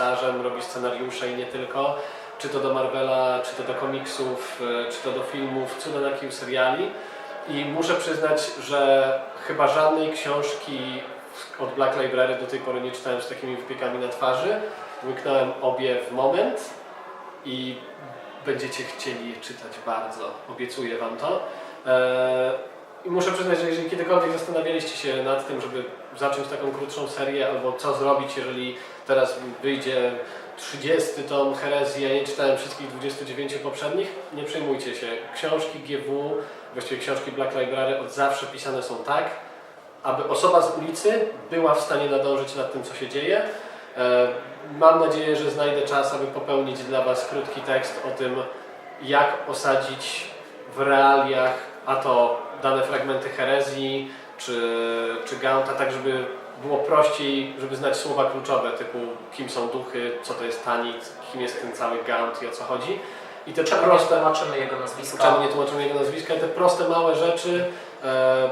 pisarzem, robi scenariusze i nie tylko, czy to do Marvela, czy to do komiksów, e, czy to do filmów, cuda na kiju seriali. I muszę przyznać, że chyba żadnej książki od Black Library do tej pory nie czytałem z takimi wypiekami na twarzy. Łyknąłem obie w moment i będziecie chcieli je czytać bardzo. Obiecuję Wam to. Eee, I muszę przyznać, że jeżeli kiedykolwiek zastanawialiście się nad tym, żeby zacząć taką krótszą serię, albo co zrobić, jeżeli teraz wyjdzie 30 tom herezji, ja nie czytałem wszystkich 29 poprzednich, nie przejmujcie się. Książki GW, właściwie książki Black Library od zawsze pisane są tak, aby osoba z ulicy była w stanie nadążyć nad tym, co się dzieje. E, Mam nadzieję, że znajdę czas, aby popełnić dla Was krótki tekst o tym, jak osadzić w realiach, a to dane fragmenty herezji czy, czy Gaunta, tak żeby było prościej, żeby znać słowa kluczowe, typu kim są duchy, co to jest Tanit, kim jest ten cały Gaunt i o co chodzi. I te Czemu nie proste, tłumaczymy jego nazwiska? czemu nie tłumaczymy jego nazwiska, te proste, małe rzeczy e,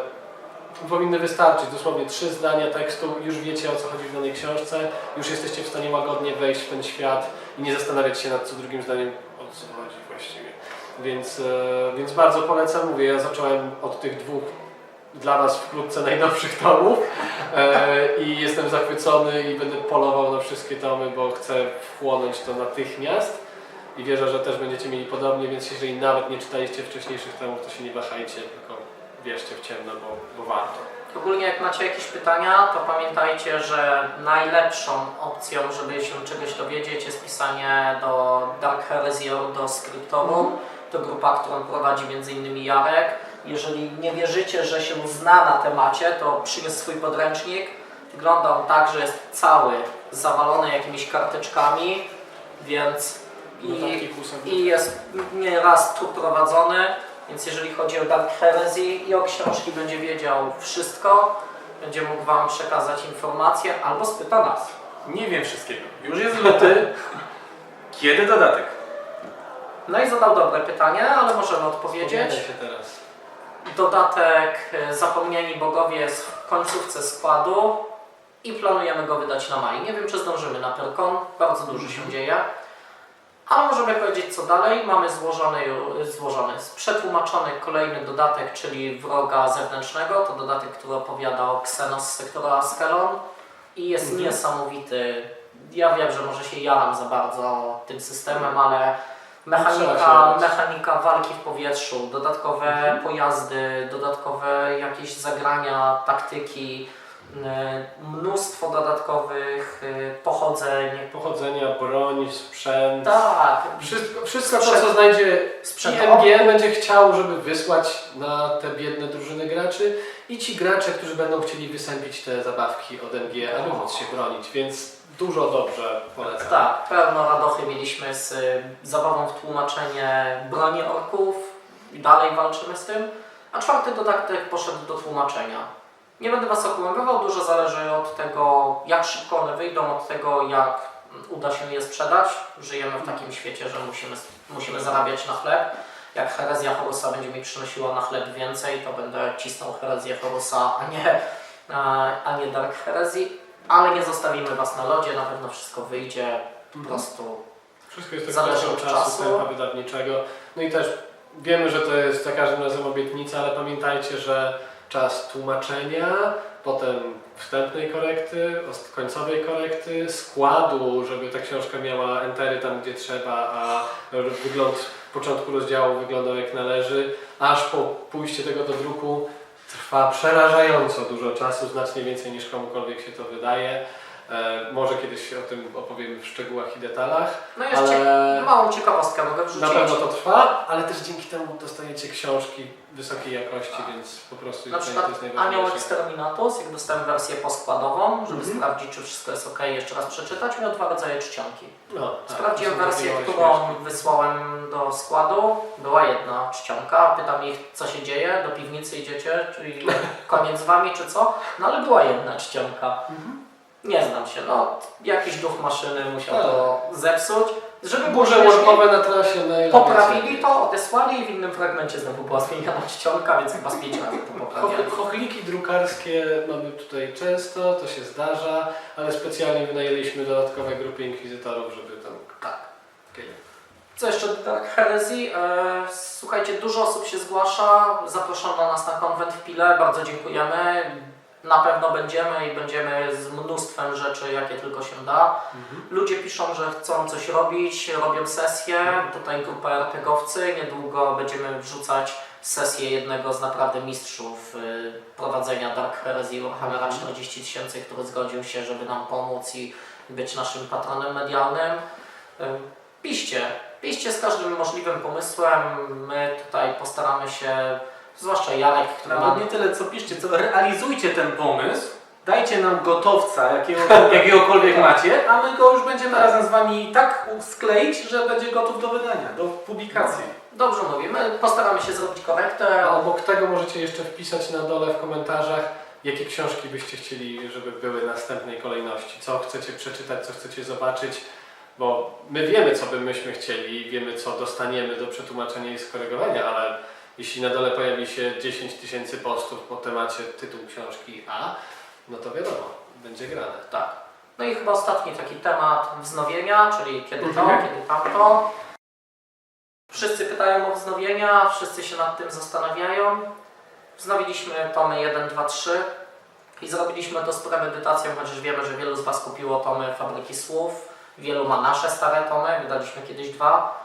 powinny wystarczyć. Dosłownie trzy zdania tekstu, już wiecie o co chodzi w danej książce, już jesteście w stanie łagodnie wejść w ten świat i nie zastanawiać się nad co drugim zdaniem, o co chodzi właściwie. Więc, e, więc bardzo polecam, mówię, ja zacząłem od tych dwóch dla Was wkrótce najnowszych tomów e, i jestem zachwycony i będę polował na wszystkie tomy, bo chcę wchłonąć to natychmiast i wierzę, że też będziecie mieli podobnie, więc jeżeli nawet nie czytaliście wcześniejszych tomów, to się nie wahajcie, tylko wierzcie w ciemno, bo, bo warto. Ogólnie jak macie jakieś pytania, to pamiętajcie, że najlepszą opcją, żeby się czegoś dowiedzieć jest pisanie do Dark Heresy do Scriptorum. To grupa, którą prowadzi m.in. Jarek. Jeżeli nie wierzycie, że się zna na temacie, to przyniósł swój podręcznik. Wygląda on tak, że jest cały zawalony jakimiś karteczkami, więc i, Notatki kłusowe. i jest nieraz tu prowadzony, więc jeżeli chodzi o Dark Heresy i o książki będzie wiedział wszystko, będzie mógł Wam przekazać informacje albo spyta nas. Nie wiem wszystkiego. Już jest luty. Kiedy dodatek? No i zadał dobre pytanie, ale możemy odpowiedzieć. Opowiadaj się teraz. Dodatek e, Zapomniani Bogowie jest w końcówce składu i planujemy go wydać na maj. Nie wiem, czy zdążymy na Pyrkon, bardzo dużo się dzieje. Ale możemy powiedzieć co dalej. Mamy złożony, złożony, przetłumaczony kolejny dodatek, czyli Wroga Zewnętrznego. To dodatek, który opowiada o Xenos z sektora Askelon i jest Mhm. niesamowity. Ja wiem, że może się jaram za bardzo tym systemem, ale Trzeba się mechanika, mechanika walki w powietrzu, dodatkowe Mhm. pojazdy, dodatkowe jakieś zagrania, taktyki, y, mnóstwo dodatkowych y, pochodzeń. Pochodzenia, broń, sprzęt. Tak, Wszystko, wszystko to, Sprzęt- co znajdzie sprzęt IMG będzie chciał, żeby wysłać na te biedne drużyny graczy i ci gracze, którzy będą chcieli wysępić te zabawki od MG, aby móc się bronić, więc dużo dobrze polecam. Tak, pełno radochy mieliśmy z y, zabawą w tłumaczenie broni orków i dalej walczymy z tym, a czwarty dodatek poszedł do tłumaczenia. Nie będę Was okłamywał, dużo zależy od tego, jak szybko one wyjdą, od tego, jak uda się je sprzedać. Żyjemy w takim świecie, że musimy, musimy zarabiać na chleb. Jak herezja Horusa będzie mi przynosiła na chleb więcej, to będę cisnął herezję Horusa, a nie, a, a nie Dark Herezji. Ale nie zostawimy Was na lodzie, na pewno wszystko wyjdzie po prostu. Wszystko jest tak Zależy kwestią od czasu, czasu. tempa wydawniczego. No i też wiemy, że to jest za każdym razem obietnica, ale pamiętajcie, że czas tłumaczenia, potem wstępnej korekty, końcowej korekty, składu, żeby ta książka miała entery tam, gdzie trzeba, a wygląd początku rozdziału wyglądał jak należy, aż po pójście tego do druku trwa przerażająco dużo czasu, znacznie więcej niż komukolwiek się to wydaje. E, może kiedyś o tym opowiemy w szczegółach i detalach. No jeszcze Ale małą ciekawostkę mogę wrzucić. na pewno to trwa, ale też dzięki temu dostajecie książki wysokiej jakości, więc po prostu Na to przykład jest Anioł najważniejsze. Exterminatus, jak dostałem wersję poskładową, żeby Mhm. sprawdzić, czy wszystko jest ok, jeszcze raz przeczytać, miał dwa rodzaje czcionki. No, tak, Sprawdziłem to wersję, którą śmieszki. wysłałem do składu. Była jedna czcionka. Pytam ich, co się dzieje, do piwnicy idziecie, czyli koniec z wami, czy co? No ale była jedna czcionka. Mhm. Nie znam się, no jakiś duch maszyny musiał Tak. to zepsuć. Żeby Burze łąkowe na trasie maila. poprawili to, odesłali i w innym fragmencie znowu była zmieniona czcionka, więc chyba z pięć razy to poprawiali. Cho- Chochliki drukarskie mamy tutaj często, to się zdarza, ale specjalnie wynajęliśmy dodatkowe grupy inkwizytorów, żeby tam... Tak. Okej. Co jeszcze do Dark Heresy? E, słuchajcie, dużo osób się zgłasza. Zaproszono nas na konwent w Pile. Bardzo dziękujemy. Na pewno będziemy i będziemy z mnóstwem rzeczy, jakie tylko się da. Ludzie piszą, że chcą coś robić, robią sesje. Tutaj grupa RPGowcy. Niedługo będziemy wrzucać sesję jednego z naprawdę mistrzów y, prowadzenia Dark Heresy Warhammera 40 tysięcy, który zgodził się, żeby nam pomóc i być naszym patronem medialnym. Y, Piszcie, piszcie z każdym możliwym pomysłem. My tutaj postaramy się, zwłaszcza Jarek, który ma Nawet nie tyle co piszcie, co realizujcie ten pomysł. Dajcie nam gotowca, jakiego, jakiegokolwiek macie, a my go już będziemy razem z wami tak skleić, że będzie gotów do wydania, do publikacji. Dobrze mówi, my postaramy się zrobić korektę. A obok tego możecie jeszcze wpisać na dole w komentarzach, jakie książki byście chcieli, żeby były w następnej kolejności. Co chcecie przeczytać, co chcecie zobaczyć, bo my wiemy, co by myśmy chcieli, wiemy, co dostaniemy do przetłumaczenia i skorygowania, ale jeśli na dole pojawi się 10 tysięcy postów po temacie tytuł książki A, no to wiadomo, będzie grane. Tak. No i chyba ostatni taki temat wznowienia, czyli kiedy to, Mhm. kiedy tamto. Wszyscy pytają o wznowienia, wszyscy się nad tym zastanawiają. Wznowiliśmy tomy 1, 2, 3 i zrobiliśmy to z premedytacją, chociaż wiemy, że wielu z Was kupiło tomy Fabryki Słów, wielu ma nasze stare tomy, wydaliśmy kiedyś dwa,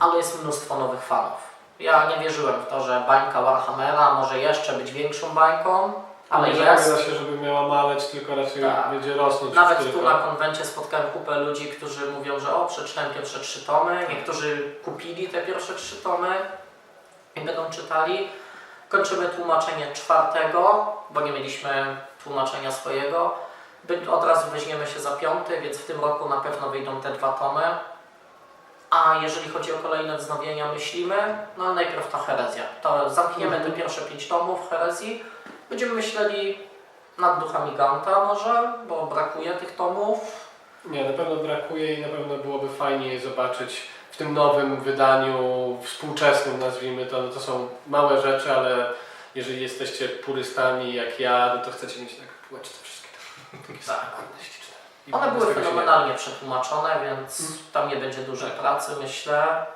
ale jest mnóstwo nowych fanów. Ja nie wierzyłem w to, że bańka Warhammera może jeszcze być większą bańką, ale nie jest. zapowiada się, żeby miała maleć, tylko raczej Tak. będzie rosnąć. Nawet tu na konwencie spotkałem kupę ludzi, którzy mówią, że o, przeczytałem pierwsze trzy tomy. Niektórzy kupili te pierwsze trzy tomy i będą czytali. Kończymy tłumaczenie czwartego, bo nie mieliśmy tłumaczenia swojego. Od razu weźmiemy się za piąty, więc w tym roku na pewno wyjdą te dwa tomy. A jeżeli chodzi o kolejne wznowienia, myślimy, no najpierw ta herezja. To zamkniemy te pierwsze pięć tomów herezji. Będziemy myśleli nad duchami Ganta może, bo brakuje tych tomów. Nie, na pewno brakuje i na pewno byłoby fajnie je zobaczyć w tym nowym wydaniu, współczesnym nazwijmy to. No to są małe rzeczy, ale jeżeli jesteście purystami jak ja, no to chcecie mieć tak półeczce wszystkie takie Tak. I One były tego się fenomenalnie przetłumaczone, więc tam nie będzie dużej pracy, myślę.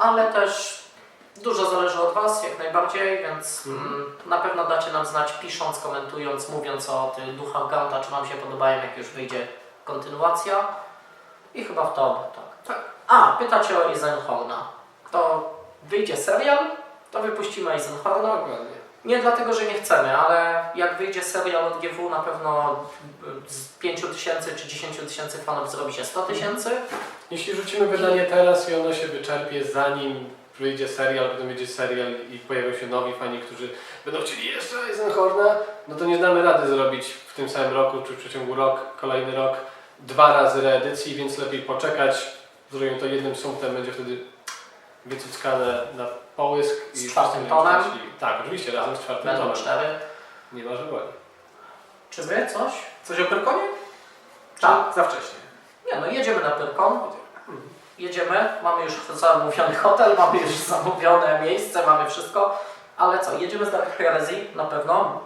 Ale też dużo zależy od Was, jak najbardziej, więc Mhm. mm, na pewno dacie nam znać, pisząc, komentując, mówiąc o tych duchach Ganta, czy Wam się podobają, jak już wyjdzie kontynuacja. I chyba w to, tak. Tak. A, pytacie o Eisenhorna. To wyjdzie serial, to wypuścimy Eisenhorna. Dokładnie. Nie dlatego, że nie chcemy, ale jak wyjdzie serial od GW, na pewno z 5 tysięcy czy 10 tysięcy fanów zrobi się 100 tysięcy. Jeśli rzucimy wydanie teraz i ono się wyczerpie zanim wyjdzie serial, potem wyjdzie serial i pojawią się nowi fani, którzy będą chcieli jeszcze Eisenhorna, no to nie damy rady zrobić w tym samym roku, czy w przeciągu rok, kolejny rok, dwa razy reedycji, więc lepiej poczekać, zrobią to jednym sumptem, będzie wtedy wycuckane na połysk. Z i czwartym tomem? będą szczęśliwi. Tak, oczywiście, razem z czwartym Będą tomem. cztery. Nie ma, że woli. Czy wy coś? Coś o Pyrkonie? Tak. Za wcześnie. Nie no, jedziemy na Pyrkon. Jedziemy, mamy już zamówiony hotel, mamy już zamówione miejsce, mamy wszystko. Ale co, jedziemy z Dark Heresy na pewno.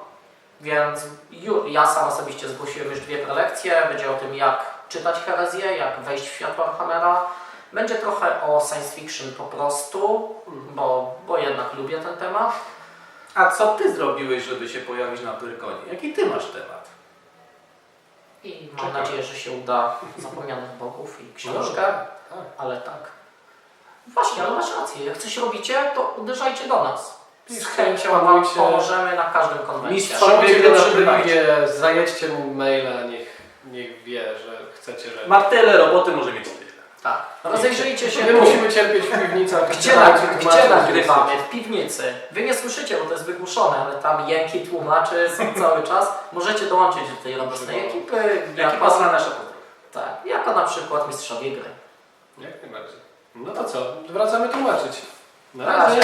Więc ju, ja sam osobiście zgłosiłem już dwie prelekcje. Będzie o tym, jak czytać herezję, jak wejść w świat Warhammera. Będzie trochę o science fiction po prostu, bo, bo jednak lubię ten temat. A co ty zrobiłeś, żeby się pojawić na Pyrkonie? Jaki ty masz temat? I mam Czekam. nadzieję, że się uda Zapomnianych Bogów i książkę. Tak. Ale tak. Właśnie, ale masz rację. Jak coś robicie, to uderzajcie do nas. Z chęcią Wam pomożemy na każdym konwencie. Mistrz- Szanujcie Gdy go na zajedźcie mu maila, niech, niech wie, że chcecie, że... Ma tyle roboty, może mieć. Rozejrzyjcie się. My musimy cierpieć w piwnicach. Gdzie, tłumaczyć, gdzie nagrywamy? W piwnicy. Wy nie słyszycie, bo to jest wygłuszone, ale tam jęki tłumaczy są cały czas. Możecie dołączyć do tej radosnej ekipy. Jaki Jako, pas na nasze tak, jako na przykład mistrzowie gry. Jak najbardziej. No to co? Wracamy tłumaczyć. Na Na razie.